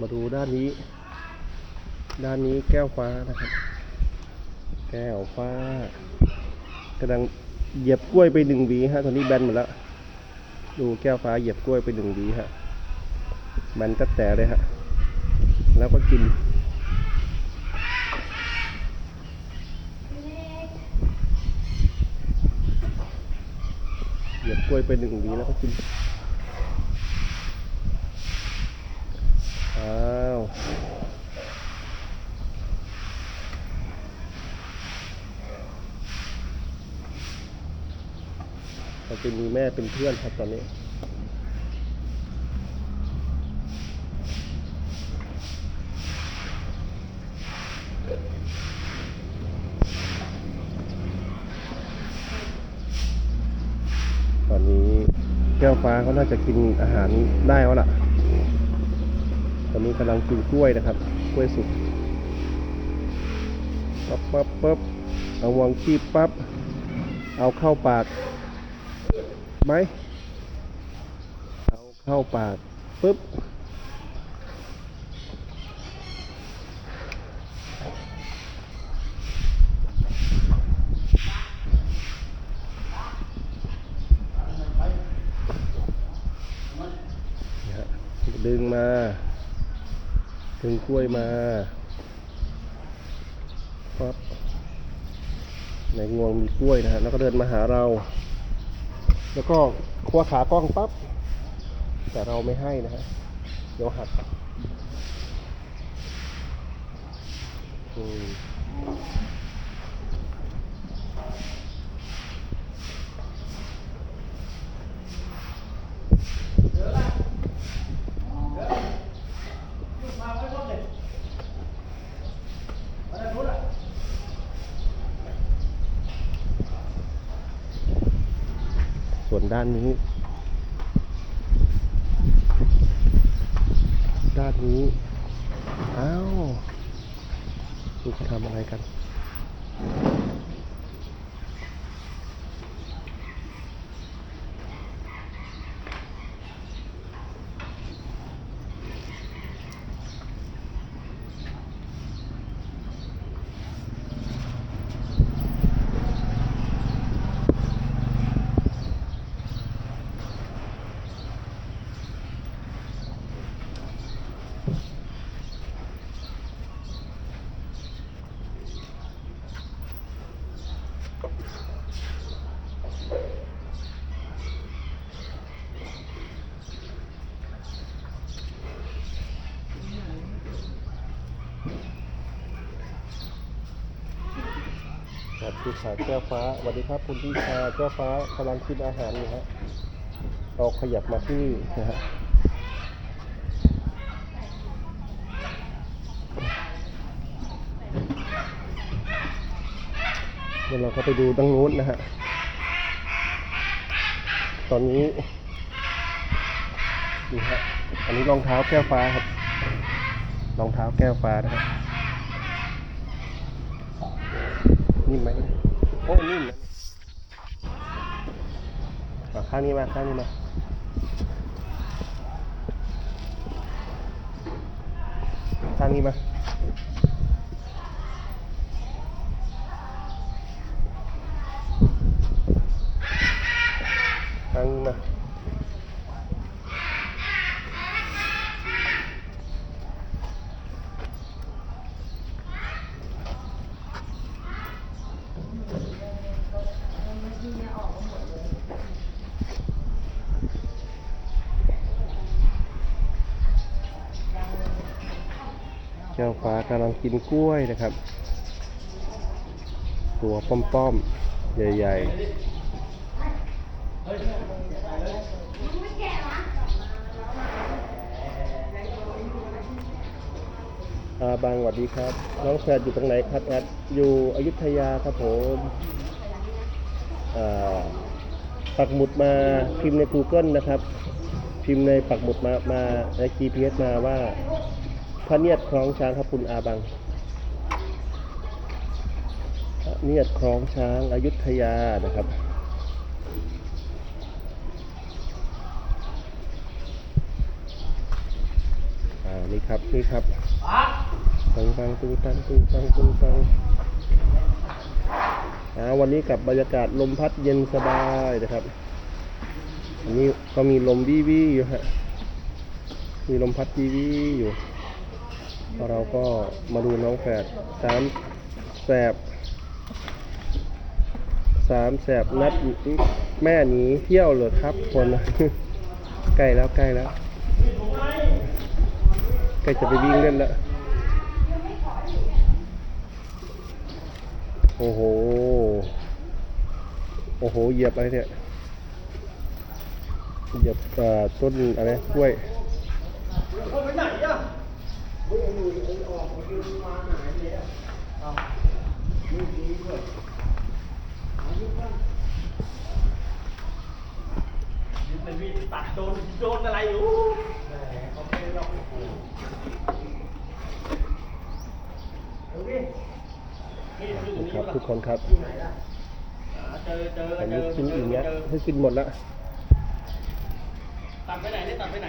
มาดูด้านนี้ ด้านนี้แก้วฟ้านะครับ แก้วฟ้ากำลังเหยียบกล้วยไปหนึ่งวีฮะ ตอนนี้แบนหมดแล้ว ดูแก้วฟ้าเหยียบกล้วยไปหนึ่งวีฮะแบนตัดแต่เลยฮะ แล้วก็กินเหยียบกล้วยไปหนึ่งวีแล้วก็กิน อ้าวเราจะมีแม่เป็นเพื่อนครับตอนนี้ตอนนี้แก้วฟ้าเขาน่าจะกินอาหารได้แล้วล่ะ อนนี้กำลังกินกล้วยนะครับ กล้วยสุกปั๊บปั๊บปั๊บเอาวางขี้ปั๊บ เอาเข้าปากไหมเอาเข้าปากปุ๊บดึงมา ถึงกล้วยมาปั๊บในงวงมีกล้วยนะฮะแล้วก็เดินมาหาเรา แล้วก็คว้าขากล้องปั๊บแต่เราไม่ให้นะฮะเดี๋ยวหักอืม ส่วนด้านนี้ ด้านนี้ อ้าวลูกเขาทำอะไรกัน ครับพี่ชายแก้วฟ้าสวัสดีครับคุณพี่ชายแก้วฟ้ากำลังกินอาหารอยู่ฮะเราขยับมาที่นะฮะเดี๋ยวเราก็ไปดูดังนู้นนะฮะ ตอนนี้ดูฮะ อันนี้รองเท้าแก้วฟ้าครับ รองเท้าแก้วฟ้านะครับ นิ่มไหมโอ้นิ่มนะอะข้างนี้มาข้างนี้มาข้างนี้มา ข้างนี้มา แก้ว ฟ้ากำลังกินกล้วยนะครับ ตัวป้อมๆ ใหญ่ๆอาบางสวัสดีครับ น้องแฟดอยู่ตรงไหนครับแอดอยู่อยุธยาครับผมปักหมุดมาพิมพ์ใน Google นะครับ พิมพ์ในปักหมุดมามาใน GPS มาว่า พระเนียดคล้องช้างครับคุณอาบัง พระเนียดคล้องช้างอายุทยานะครับอ่านี่ครับ นี่ครับปังปังตึงตังตึงตังตึงตังอ่าวันนี้กับบรรยากาศลมพัดเย็นสบายนะครับ อันนี้ก็มีลมวิวๆอยู่ฮะ มีลมพัดวิวๆอยู่ เราก็มาดูน้องแฝดสามแสบสามแสบนัดแม่หนีเที่ยวเหรอครับคนใกล้แล้วใกล้แล้วใกล้จะไปวิ่งเล่นแล้วโอ้โห โอ้โห เหยียบอะไรเนี่ย เหยียบเอ่อต้นอะ ไรกล้วยมันมีตัดโดนโดนอะไรอยู่เขาไม่ได้หรอกดูดินี่อยู่ตรงนี้ครับทุกคนครับอ่าเจอเจออันเจนี้อกินอิ่อมแล้วเจอให้กินหมดแล้วตัดไปไหนเนี่ยตัดไปไหน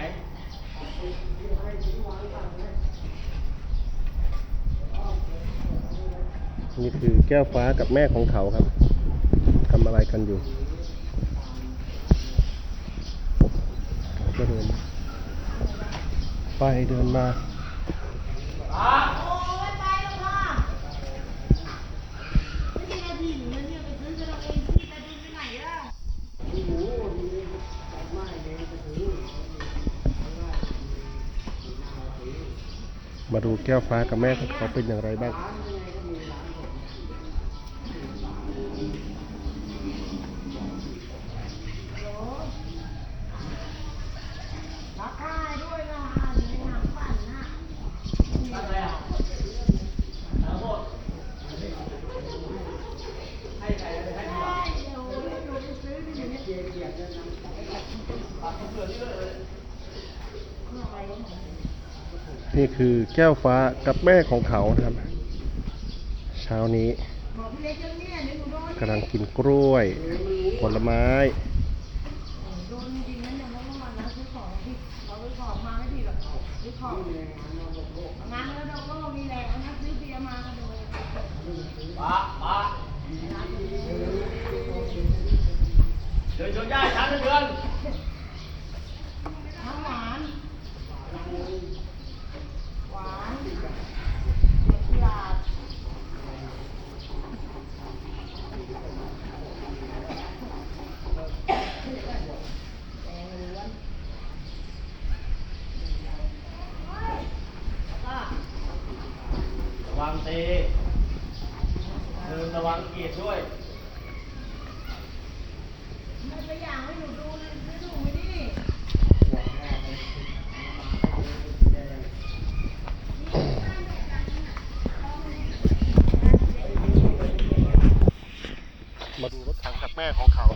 นี่คือแก้วฟ้ากับแม่ของเขาครับทำอะไรกันอยู่ก็เดินไปเดินมา โอ้ยไปแล้วค่ะไม่ใช่หน้าที่หนูนะเนี่ยไปซื้อกันเอาเองพี่ไปดูไปไหนล่ะ มาดูแก้วฟ้ากับแม่ของเขาเป็นอย่างไรบ้าง นี่คือแก้วฟ้ากับแม่ของเขานะครับ เช้านี้กำลังกินกล้วย ผลไม้ของมาไม่ผิดหรอกของงานแล้วเราก็มีแรงนะซื้อเบียร์มาก็โดน ปะปะเดินชนย่าช้าเดือน น้ำหวานหวานกุหลาบ ระวังเตะเดิน ระวังเกียรด้วยไม่ไปอย่างให้หนูดูเลยซื้อหนูไม่ดิมาดูรถถังกับแม่ของเขา